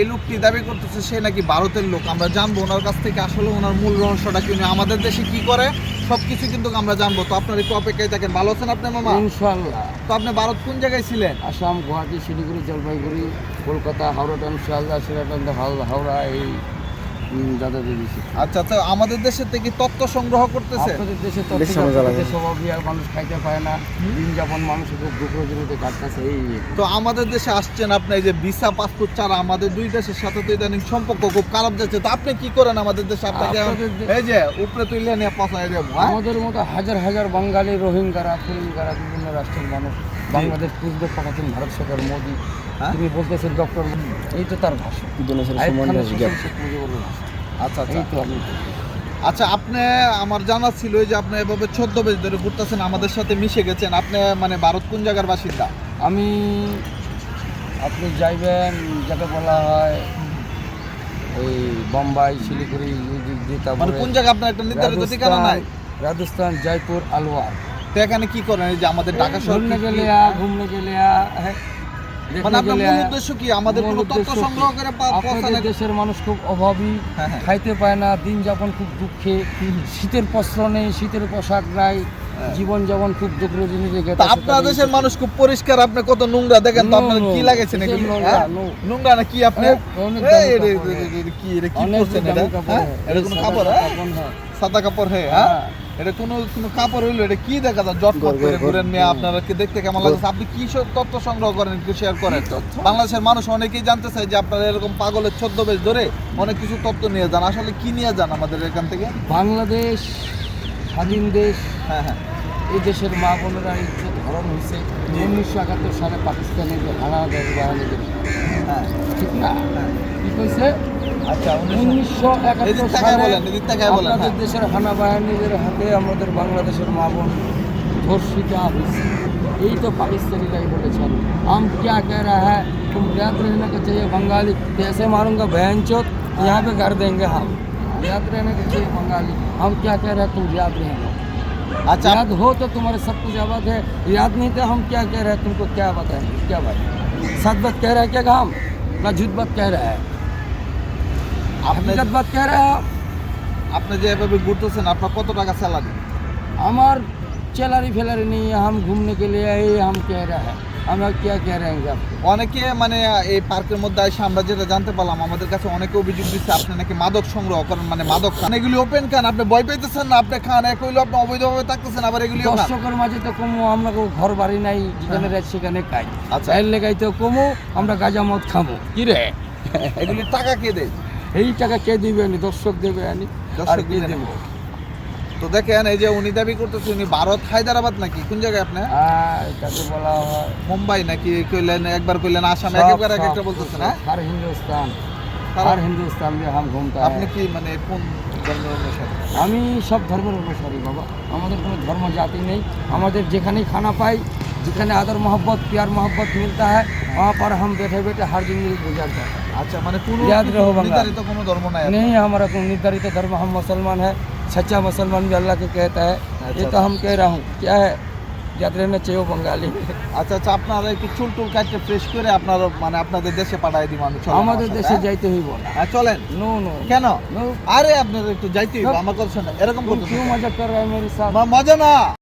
এই লোকটি দাবি করতেছে সে নাকি ভারতের লোক। আমরা জানব ওনার কাছ থেকে আসলে ওনার মূল রহস্যটা কি আমাদের দেশে কি করে সবকিছু কিন্তু আমরা জানব। তো আপনার একটু অপেক্ষায় থাকেন। ভালো আছেন আপনি মামা? ইনশাল্লাহ তো আপনি ভারত কোন জায়গায় ছিলেন? আসাম গুয়াহাটি শিলিগুড়ি জলপাইগুড়ি কলকাতা হাওড়া টাউন শিয়ালদা সিরাটান হাওড়া এই আচ্ছা তো আমাদের দেশে থেকে তথ্য সংগ্রহ করতেছে। আপনাদের দেশে তো বেশ সময় মানুষ খাইতে পায় না দিন যাপন মানুষ খুব দুঃখ জড়িতে কাটতেছে এই তো আমাদের দেশে আসছেন আপনি এই যে ভিসা পাসপোর্ট ছাড়া আমাদের দুই দেশের সাথে তো ইদানিং সম্পর্ক খুব খারাপ যাচ্ছে। তো আপনি কি করেন আমাদের দেশে? আপনাকে এই যে উপরে তুলে নিয়ে পচাই দেবো হ্যাঁ? আমাদের মতো হাজার হাজার বাঙালি রোহিঙ্গারা ফিরিঙ্গারা বিভিন্ন রাষ্ট্রের মানুষ বাংলাদেশ পুষবে পাঠাচ্ছেন ভারত সরকার মোদী? তিনি বলতেছেন ডক্টর এই তো তার ভাষা। আচ্ছা আচ্ছা। আচ্ছা আপনি আমার জানা ছিল যে আপনি এভাবে চোদ্দ বেজ ধরে ঘুরতেছেন আমাদের সাথে মিশে গেছেন। আপনি মানে ভারত কোন জায়গার বাসিন্দা? আমি আপনি যাইবেন যাকে বলা হয় এই বোম্বাই শিলিগুড়ি মানে কোন জায়গা আপনার একটা নির্ধারিত ঠিকানা নাই? রাজস্থান জয়পুর আলওয়ার তো এখানে কি করেন? এই যে আমাদের ঢাকা শহর ঘুরনে গেলে ঘুমনে গেলে হ্যাঁ। মানে আপনার মূল উদ্দেশ্য কি আমাদের কোনো তথ্য সংগ্রহ করে পা- দেশের মানুষ খুব অভাবী হ্যাঁ, হ্যাঁ। খাইতে পায় না দিন যাপন খুব দুঃখে শীতের বস্ত্র নেই শীতের পোশাক নাই জীবন যাপন খুব দুঃখ জিনিসে হ্যাঁ। আপনার দেশের মানুষ খুব পরিষ্কার আপনি কত নোংরা দেখেন তো আপনার কি কিসের এগুলো নোংরা? হ্যাঁ? নো। কি আপনি হ্যাঁ, কি এটা কি করছেন এটা হ্যাঁ? এটা কোনো কাপড় হ্যাঁ হ্যাঁ। সাদা কাপড় হ্যাঁ হ্যাঁ হ্যাঁ। এটা কোনো কোনো কাপড় হইল এটা কি দেখা যায়? জট করে ঘুরেন মেয়ে আপনারা কি দেখতে কেমন লাগছে আপনি কি তথ্য সংগ্রহ করেন একটু শেয়ার করেন? বাংলাদেশের মানুষ অনেকেই জানতে চায় যে আপনারা এরকম পাগলের চোদ্দ বেশ ধরে অনেক কিছু তথ্য নিয়ে যান। আসলে কি নিয়ে যান আমাদের এখান থেকে? বাংলাদেশ স্বাধীন দেশ হ্যাঁ হ্যাঁ। এই দেশের মা বোনেরা ইজ্জত ধরন হয়েছে উনিশশো একাত্তর সালে পাকিস্তানের যে হানা দেশ বাহিনীদের হ্যাঁ ঠিক না কি কইছে আচ্ছা উনিশশো- উনিশশো এদিক একাত্তর তাকায় সালে বলেন, এদিক তাকায় বলেন, আপনাদের হ্যাঁ। দেশের হানা বাহিনীদের হাতে আমাদের বাংলাদেশের মা বোন ধর্ষিতা হয়েছে এই তো পাকিস্তানিরাই বলেছেন हम क्या कह रहा है तुम याद रहने को चाहिए बंगाली तो ऐसे मारूंगा बहन चौथ यहाँ पे कर देंगे हम याद रहने को चाहिए बंगाली हम क्या कह रहे हैं तुम याद रहना আচ্ছা याद हो तो तुम्हारे सब कुछ आबाद है याद नहीं तो हम क्या कह रहे हैं तुमको क्या बताएं क्या बात सच बात कह रहे हैं क्या हम ना झूठ बात कह रहे हैं আপনি हकीकत बात कह रहे हैं हम আপনি যে এভাবে ঘুরতেছেন আপনার কত টাকা স্যালারি हमार चलारी फैलारी नहीं है हम घूमने के लिए आए हम कह আমরা কি কেয়ার এনজাম? অনেকে মানে এই পার্কের মধ্যে এসে আমরা যেটা জানতে পারলাম আমাদের কাছে অনেকে অভিযোগ দিচ্ছে আপনি নাকি মাদক সংগ্রহ করেন মানে মাদক খান। এগুলি ওপেন খান আপনি ভয় পেতেছেন না আপনি খান এক হইল আপনি অবৈধভাবে থাকতেছেন আবার এগুলি দর্শকের মাঝে তো কমু আমরা ঘর বাড়ি নাই যেখানে হ্যাঁ। সেখানে খাই। আচ্ছা। এর লেগাই তো কমু আমরা গাজা মদ খাব। কি রে? এগুলি টাকা কে দেয়? এই টাকা কে দিবে আমি দর্শক দেবে আমি আর কে দেবো? তো দেখেন এই যে উনি দাবি করতেছে উনি ভারত হায়দ্রাবাদ নাকি কোন জায়গায় আপনি হ্যাঁ এটাকে বলা হয় মুম্বাই নাকি কইলেন একবার কইলেন আসাম सब- একবার এক सब- একটা বলতেছেন হ্যাঁ हर हिंदुस्तान हर- हर हिंदुस्तान में हम घूमता আপনি है কি মানে কোন ধর্মের অনুসারী আমি সব ধর্মের অনুসারী বাবা আমাদের কোনো ধর্ম জাতি নেই আমাদের যেখানেই খানা পাই যেখানে আদর मोहब्बत प्यार मोहब्बत मिलता है वहाँ पर हम बैठे बैठे हर जिंदगी गुजारते हैं আচ্ছা মানে কোন याद रहो बंगाल। নির্ধারিত কোনো ধর্ম নাই আপনার? नहीं हमारा कोई निर्धारित धर्म हम मुसलमान है सच्चा मुसलमान भी अल्लाह के कहता है ये अच्छा। तो हम कह रहा हूँ क्या है याद रहना चाहिए बंगाली আচ্ছা আচ্ছা আপনারা একটু চুল টুল কাটতে ফ্রেশ করে আপনার মানে আপনাদের দেশে পাঠাই দিব আমি চলেন আমাদের আমার সাথে, দেশে হ্যাঁ? যাইতে হইব না হ্যাঁ চলেন नो नो কেন नो আরে আপনাদের একটু যাইতে হইব আমার কথা শোনেন এরকম तुम করতে क्यों मजा कर रहे हो मेरे साथ মজা না